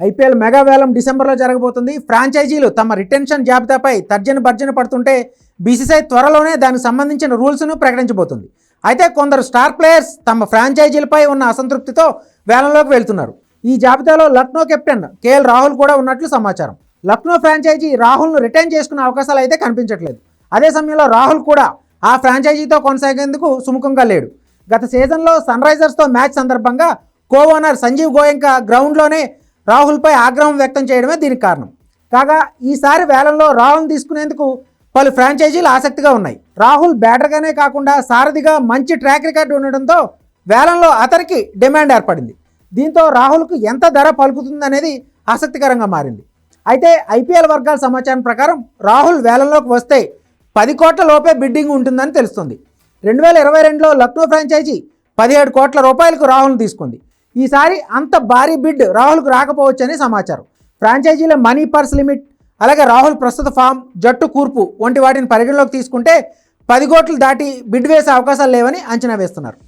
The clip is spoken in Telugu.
ఐపీఎల్ మెగా వేలం డిసెంబర్లో జరగబోతుంది. ఫ్రాంచైజీలు తమ రిటెన్షన్ జాబితాపై తర్జన భర్జన పడుతుంటే బీసీసీఐ త్వరలోనే దానికి సంబంధించిన రూల్స్ను ప్రకటించబోతుంది. అయితే కొందరు స్టార్ ప్లేయర్స్ తమ ఫ్రాంచైజీలపై ఉన్న అసంతృప్తితో వేలంలోకి వెళ్తున్నారు. ఈ జాబితాలో లక్నో కెప్టెన్ కేఎల్ రాహుల్ కూడా ఉన్నట్లు సమాచారం. లక్నో ఫ్రాంచైజీ రాహుల్ను రిటైన్ చేసుకునే అవకాశాలు అయితే కనిపించట్లేదు. అదే సమయంలో రాహుల్ కూడా ఆ ఫ్రాంచైజీతో కొనసాగేందుకు సుముఖంగా లేడు. గత సీజన్లో సన్ రైజర్స్తో మ్యాచ్ సందర్భంగా కో ఓనర్ సంజీవ్ గోయంక గ్రౌండ్లోనే రాహుల్పై ఆగ్రహం వ్యక్తం చేయడమే దీనికి కారణం. కాగా ఈసారి వేలంలో రాహుల్ తీసుకునేందుకు పలు ఫ్రాంచైజీలు ఆసక్తిగా ఉన్నాయి. రాహుల్ బ్యాటర్గానే కాకుండా సారథిగా మంచి ట్రాక్ రికార్డు ఉండడంతో వేలంలో అతనికి డిమాండ్ ఏర్పడింది. దీంతో రాహుల్కు ఎంత ధర పలుకుతుందనేది ఆసక్తికరంగా మారింది. అయితే ఐపీఎల్ వర్గాల సమాచారం ప్రకారం రాహుల్ వేలంలోకి వస్తే పది కోట్ల లోపే బిడ్డింగ్ ఉంటుందని తెలుస్తుంది. రెండు వేల ఇరవై రెండులో లక్నో ఫ్రాంచైజీ పదిహేడు కోట్ల రూపాయలకు రాహుల్ని తీసుకుంది. ఈసారి అంత భారీ బిడ్ రాహుల్కు రాకపోవచ్చని సమాచారం. ఫ్రాంచైజీల మనీ పర్స్ లిమిట్ అలాగే రాహుల్ ప్రస్తుత ఫామ్ జట్టు కూర్పు వంటి వాటిని పరిగణలోకి తీసుకుంటే పది కోట్లు దాటి బిడ్ వేసే అవకాశాలు లేవని అంచనా వేస్తున్నారు.